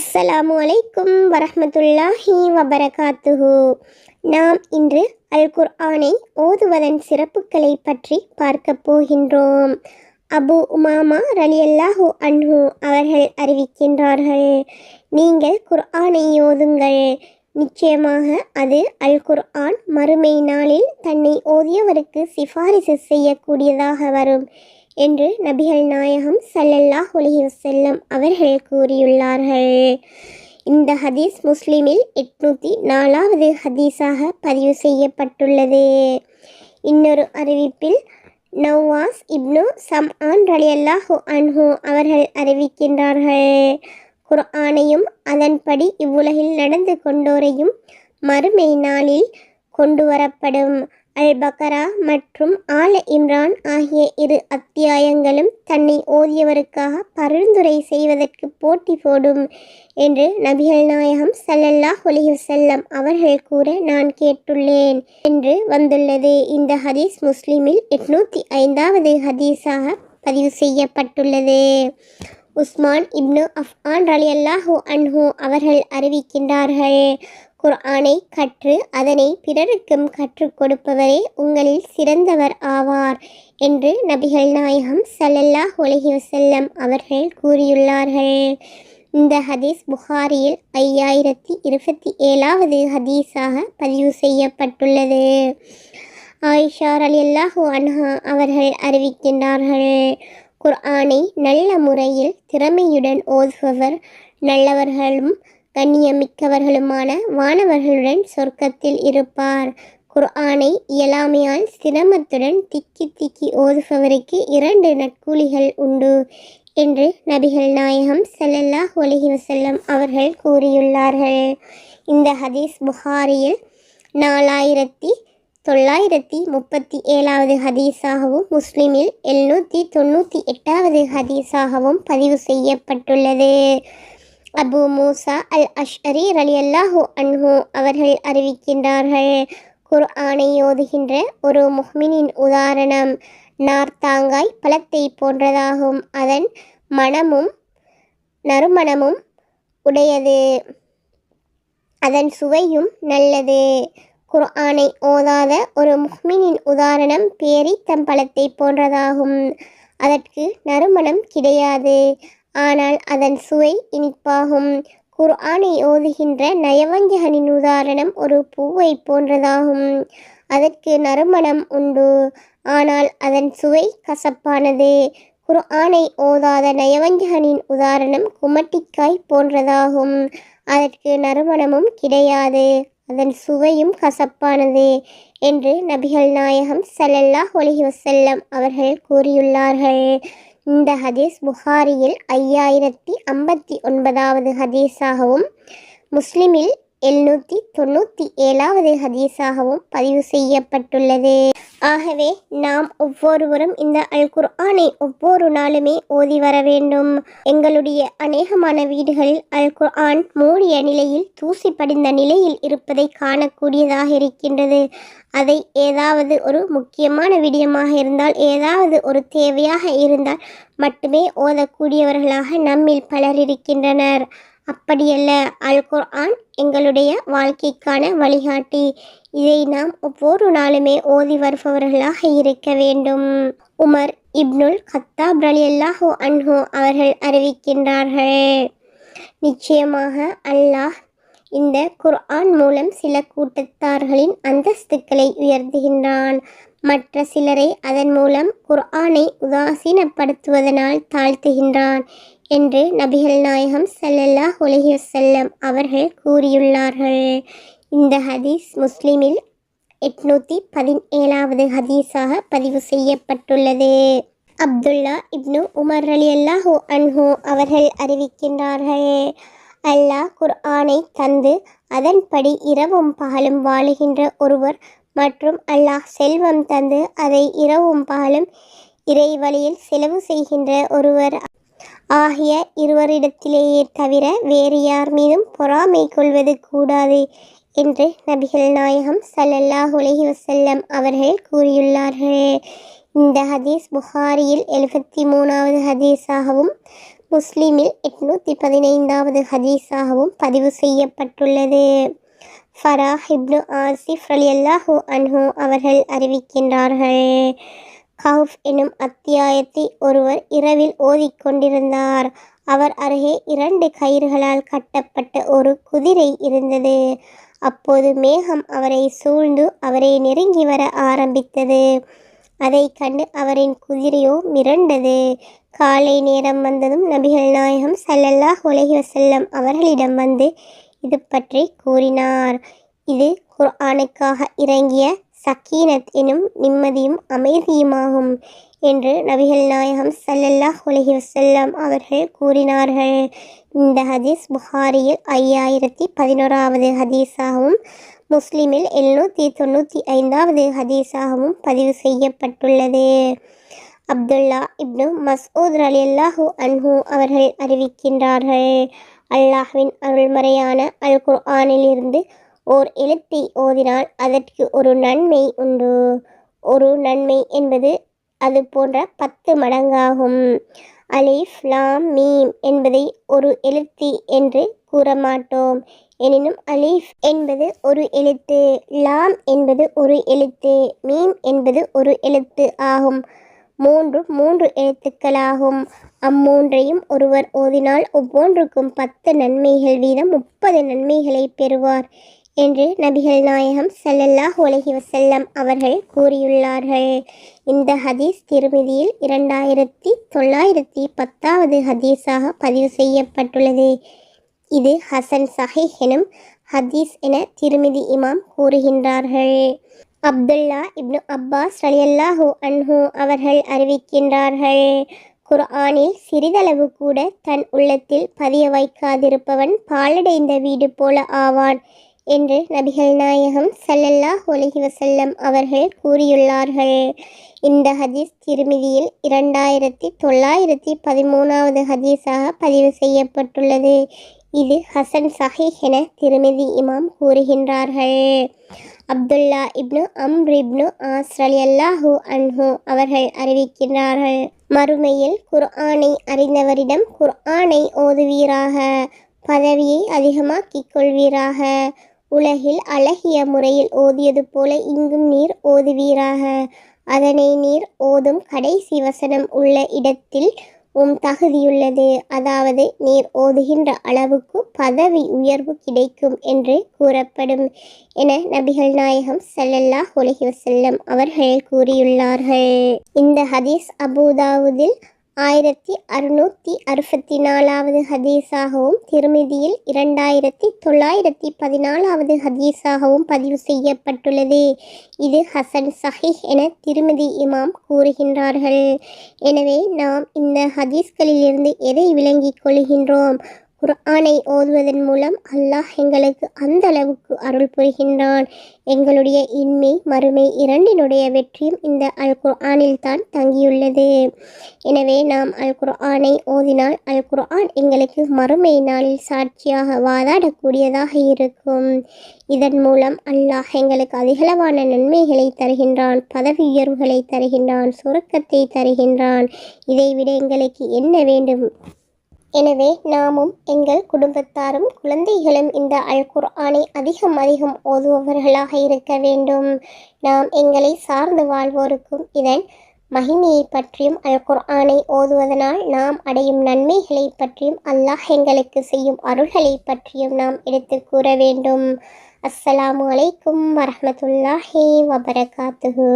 அஸ்ஸலாமு அலைக்கும் வரஹ்மத்துல்லாஹி வபரகாத்துஹு. நாம் இன்று அல் குர்ஆனை ஓதுவதன் சிறப்புகளை பற்றி பார்க்க போகின்றோம். அபு உமாமா ரலியல்லாஹு அன்ஹு அவர்கள் அறிவிக்கின்றார்கள் நீங்கள் குர்ஆனை ஓதுங்கள். நிச்சயமாக அது அல் குர்ஆன் மறுமை நாளில் தன்னை ஓதியவருக்கு சிபாரிசு செய்யக்கூடியதாக வரும். என்று நபிகள் நாயகம் ஸல்லல்லாஹு அலைஹி வசல்லம் அவர்கள் கூறியுள்ளார்கள். இந்த ஹதீஸ் முஸ்லிமில் எட்நூற்றி நாலாவது ஹதீஸாக பதிவு செய்யப்பட்டுள்ளது. இன்னொரு அறிவிப்பில் நவாஸ் இப்னு சம்ஆன் ரலியல்லாஹு அன்ஹு அவர்கள் அறிவிக்கின்றார்கள். குர்ஆனையும் அதன்படி இவ்வுலகில் நடந்து கொண்டோரையும் மறுமை நாளில் கொண்டு வரப்படும். அல் பக்கரா மற்றும் ஆல இம்ரான் ஆகிய இரு அத்தியாயங்களும் தன்னை ஓதியவருக்காக பரிந்துரை செய்வதற்கு போட்டி போடும் என்று நபிகள் நாயகம் சல்லல்லா அலைஹி அவர்கள் கூற நான் கேட்டுள்ளேன் என்று வந்துள்ளது. இந்த ஹதீஸ் முஸ்லிமில் எட்நூற்றி ஐந்தாவது ஹதீஸாக பதிவு செய்யப்பட்டுள்ளது. உஸ்மான் இப்னு அஃப்ஆன் ரலியல்லாஹு அன்ஹு அவர்கள் அறிவிக்கின்றார்கள் குர்ஆனை கற்று அதனை பிறருக்கும் கற்றுக் கொடுப்பவரே உங்களில் சிறந்தவர் ஆவார் என்று நபிகள் நாயகம் சல்லல்லாஹ் அலைஹி வசல்லம் அவர்கள் கூறியுள்ளார்கள். இந்த ஹதீஸ் புகாரியில் ஐயாயிரத்தி இருபத்தி ஏழாவது ஹதீஸாக பதிவு செய்யப்பட்டுள்ளது. ஆயிஷா ரலியல்லாஹு அன்ஹா அவர்கள் அறிவிக்கின்றார்கள் குர்ஆனை நல்ல முறையில் திறமையுடன் ஓதுபவர் நல்லவர்களும் கண்ணியமிக்கவர்களுமான வானவர்களுடன் சொர்க்கத்தில் இருப்பார். குர்ஆனை இயலாமையால் சிரமத்துடன் திக்கி திக்கி ஓதுபவருக்கு இரண்டு நற்கூலிகள் உண்டு என்று நபிகள் நாயகம் செல்லல்லா அலைஹி வசல்லம் அவர்கள் கூறியுள்ளார்கள். இந்த ஹதீஸ் புகாரியில் நாலாயிரத்தி தொள்ளாயிரத்தி முப்பத்தி ஏழாவது ஹதீஸாகவும் முஸ்லிமில் எழுநூற்றி தொண்ணூற்றி எட்டாவது ஹதீஸாகவும் பதிவு செய்யப்பட்டுள்ளது. அபு மூசா அல் அஷ்அரி ரலியல்லாஹு அன்ஹு அவர்கள் அறிவிக்கின்றார்கள். குர்ஆனை ஓதுகின்ற ஒரு முஹ்மினின் உதாரணம் நார்த்தாங்காய் பழத்தை போன்றதாகும். அதன் மனமும் நறுமணமும் உடையது. அதன் சுவையும் நல்லது. குர்ஆனை ஓதாத ஒரு முஹ்மினின் உதாரணம் பேரித்தம்பழத்தை போன்றதாகும். அதற்கு நறுமணம் கிடையாது. ஆனால் அதன் சுவை இனிப்பாகும். குர்ஆனை ஓதுகின்ற நயவஞ்சகனின் உதாரணம் ஒரு பூவை போன்றதாகும். அதற்கு நறுமணம் உண்டு. ஆனால் அதன் சுவை கசப்பானது. குர்ஆனை ஓதாத நயவஞ்சகனின் உதாரணம் குமட்டிக்காய் போன்றதாகும். அதற்கு நறுமணமும் கிடையாது. அதன் சுவையும் கசப்பானது என்று நபிகள் நாயகம் ஸல்லல்லாஹு ஒலிஹி வசல்லம் அவர்கள் கூறியுள்ளார்கள். இந்த ஹதீஸ் புகாரியில் ஐயாயிரத்தி ஐம்பத்தி ஒன்பதாவது ஹதீஸாகவும் முஸ்லிமில் எழுநூற்றி தொண்ணூற்றி ஏழாவது ஹதீஸாகவும் பதிவு செய்யப்பட்டுள்ளது. ஆகவே நாம் ஒவ்வொருவரும் இந்த அல் குர்ஆனை ஒவ்வொரு நாளுமே ஓதி வர வேண்டும். எங்களுடைய அநேகமான வீடுகளில் அல் குர்ஆன் மூடிய நிலையில் தூசி படிந்த நிலையில் இருப்பதை காணக்கூடியதாக இருக்கின்றது. அதை ஏதாவது ஒரு முக்கியமான விடயமாக இருந்தால் ஏதாவது ஒரு தேவையாக இருந்தால் மட்டுமே ஓதக்கூடியவர்களாக நம்மில் பலர் இருக்கின்றனர். அப்படியல்ல அல் குர்ஆன் எங்களுடைய வாழ்க்கைக்கான வழிகாட்டி. இதை நாம் ஒவ்வொரு நாளுமே ஓதி வருபவர்களாக இருக்க வேண்டும். உமர் இப்னுல் கத்தாப் ரலியல்லாஹு அன்ஹு அவர்கள் அறிவிக்கின்றார்கள். நிச்சயமாக அல்லாஹ் இந்த குர்ஆன் மூலம் சில கூட்டத்தார்களின் அந்தஸ்துக்களை உயர்த்துகின்றான். மற்ற சிலரை அதன் மூலம் குர்ஆனை உதாசீனப்படுத்துவதனால் தாழ்த்துகின்றான். என்று நபிகள் நாயகம் ஸல்லல்லாஹு அலைஹி அவர்கள் கூறியுள்ளார்கள். இந்த ஹதீஸ் முஸ்லிமில் எட்நூற்றி பதினேழாவது ஹதீஸாக பதிவு செய்யப்பட்டுள்ளது. அப்துல்லா இப்னு உமர் அலி அல்லாஹூ அன்ஹோ அவர்கள் அறிவிக்கின்றார்கள் அல்லாஹ் குர்ஆனை தந்து அதன்படி இரவும் பகலும் வாழுகின்ற ஒருவர் மற்றும் அல்லாஹ் செல்வம் தந்து அதை இரவும் பகலும் இறை வழியில் செலவு செய்கின்ற ஒருவர் ஆகிய இருவரிடத்திலேயே தவிர வேறு யார் மீதும் பொறாமை கொள்வது கூடாது என்று நபிகள் நாயகம் சல்லல்லாஹ் உலகி வசல்லம் அவர்கள் கூறியுள்ளார்கள். இந்த ஹதீஸ் புகாரியில் எழுபத்தி மூணாவது ஹதீஸாகவும் முஸ்லீமில் எட்நூற்றி பதினைந்தாவது ஹதீஸாகவும் பதிவு செய்யப்பட்டுள்ளது. ஃபராஹ் இப்னு ஆசிஃப் அலியல்லாஹு அன்ஹு அவர்கள் அறிவிக்கின்றார்கள். கவுஃப் எனும் அத்தியாயத்தை ஒருவர் இரவில் ஓதிக்கொண்டிருந்தார். அவர் அருகே இரண்டு கயிறுகளால் கட்டப்பட்ட ஒரு குதிரை இருந்தது. அப்போது மேகம் அவரை சூழ்ந்து அவரை நெருங்கி வர ஆரம்பித்தது. அதை கண்டு அவரின் குதிரையோ மிரண்டது. காலை நேரம் வந்ததும் நபிகள் நாயகம் சல்லல்லாஹ் உலகி வசல்லம் அவர்களிடம் வந்து இது பற்றி கூறினார். இது குர்ஆனுக்காக இறங்கிய சக்கீனத் எனும் நிம்மதியும் அமைதியுமாகும் என்று நபிகள் நாயகம் சல்லல்லாஹ் உலகி வசல்லாம் அவர்கள் கூறினார்கள். இந்த ஹதீஸ் புகாரியில் ஐயாயிரத்தி பதினோராவது ஹதீஸாகவும் முஸ்லிமில் எழுநூற்றி தொண்ணூற்றி ஐந்தாவது ஹதீஸாகவும் பதிவு செய்யப்பட்டுள்ளது. அப்துல்லா இப்னு மசூத் அலி அல்லாஹூ அன்ஹூ அவர்கள் அறிவிக்கின்றார்கள். அல்லாஹ்வின் அருள்மறையான அல் குர்ஆனிலிருந்து ஓர் எழுத்தை ஓதினால் அதற்கு ஒரு நன்மை உண்டு. ஒரு நன்மை என்பது அது போன்ற பத்து மடங்காகும். அலிஃப் லாம் மீம் என்பதை ஒரு எழுத்து என்று கூற மாட்டோம் எனினும் அலீஃப் என்பது ஒரு எழுத்து லாம் என்பது ஒரு எழுத்து மீம் என்பது ஒரு எழுத்து ஆகும். மூன்று மூன்று எழுத்துக்களாகும். அம்மூன்றையும் ஒருவர் ஓதினால் ஒவ்வொன்றுக்கும் பத்து நன்மைகள் வீதம் முப்பது நன்மைகளை பெறுவார். என்று நபிகள் நாயகம் சல்லல்லாஹ் உலகி வசல்லம் அவர்கள் கூறியுள்ளார்கள். இந்த ஹதீஸ் திருமதியில் இரண்டாயிரத்தி தொள்ளாயிரத்தி பத்தாவது ஹதீஸாக பதிவு செய்யப்பட்டுள்ளது. இது ஹசன் சஹி எனும் ஹதீஸ் என திருமிதி இமாம் கூறுகின்றார்கள். அப்துல்லா இப்னு அப்பாஸ் அலியல்லாஹு அன்ஹு அவர்கள் அறிவிக்கின்றார்கள். குர்ஆனில் சிறிதளவு கூட தன் உள்ளத்தில் பதிய வைக்காதிருப்பவன் பாலடைந்த வீடு போல ஆவான். என்று நபிகள் நாயகம் சல்லல்லாஹ் ஒலகி வசல்லம் அவர்கள் கூறியுள்ளார்கள். இந்த ஹதீஸ் திருமிதியில் இரண்டாயிரத்தி தொள்ளாயிரத்தி பதிமூணாவது ஹதீஸாக பதிவு செய்யப்பட்டுள்ளது. இது ஹசன் சஹீஹ் என திருமிதி இமாம் கூறுகின்றார்கள். அப்துல்லா இப்னு அம்ர் இப்னு ஆஸ்ரலி அல்லாஹூ அன்ஹு அவர்கள் அறிவிக்கின்றார்கள். மறுமையில் குர்ஆனை அறிந்தவரிடம் குர்ஆனை ஓதுவீராக பதவியை அதிகமாக்கிக் கொள்வீராக உலகில் அழகிய முறையில் ஓதியது போல இங்கும் நீர் ஓதுவீராக. அதனை நீர் ஓதும் கடைசி வசனம் உள்ள இடத்தில் உம் தகுதியுள்ளது. அதாவது நீர் ஓதுகின்ற அளவுக்கு பதவி உயர்வு கிடைக்கும் என்று கூறப்படும் என நபிகள் நாயகம் சல்லல்லா உலகி வசல்லம் அவர்கள் கூறியுள்ளார்கள். இந்த ஹதீஸ் அபுதாவுதில் ஆயிரத்தி அறுநூற்றி அறுபத்தி நாலாவது ஹதீஸாகவும் திருமதியில் இரண்டாயிரத்தி தொள்ளாயிரத்தி பதினாலாவது ஹதீஸாகவும் பதிவு செய்யப்பட்டுள்ளது. இது ஹசன் சஹிஹ் என திருமதி இமாம் கூறுகின்றார்கள். எனவே நாம் இந்த ஹதீஸ்களிலிருந்து எதை விளங்கிக் கொள்கின்றோம்? குர்ஆனை ஓதுவதன் மூலம் அல்லாஹ் எங்களுக்கு அந்த அளவுக்கு அருள் புரிகின்றான். எங்களுடைய இன்மை மறுமை இரண்டினுடைய வெற்றியும் இந்த அல் குர்ஆனில் தான் தங்கியுள்ளது. எனவே நாம் அல் குர்ஆனை ஓதினால் அல் குர்ஆன் எங்களுக்கு மறுமை நாளில் சாட்சியாக வாதாடக்கூடியதாக இருக்கும். இதன் மூலம் அல்லாஹ் எங்களுக்கு அதிகளவான நன்மைகளை தருகின்றான் பதவி உயர்வுகளை தருகின்றான் சுருக்கத்தை தருகின்றான். இதைவிட எங்களுக்கு என்ன வேண்டும்? எனவே நாமும் எங்கள் குடும்பத்தாரும் குழந்தைகளும் இந்த அல் குர்ஆனை அதிகம் அதிகம் ஓதுபவர்களாக இருக்க வேண்டும். நாம் எங்களை சார்ந்து வாழ்வோருக்கும் இதன் மகிமையை பற்றியும் அல் குர்ஆனை ஓதுவதனால் நாம் அடையும் நன்மைகளை பற்றியும் அல்லாஹ் எங்களுக்கு செய்யும் அருள்களை பற்றியும் நாம் எடுத்து கூற வேண்டும். அஸ்ஸலாமு அலைக்கும் வரமத்துல்லாஹி வபரகாத்துஹு.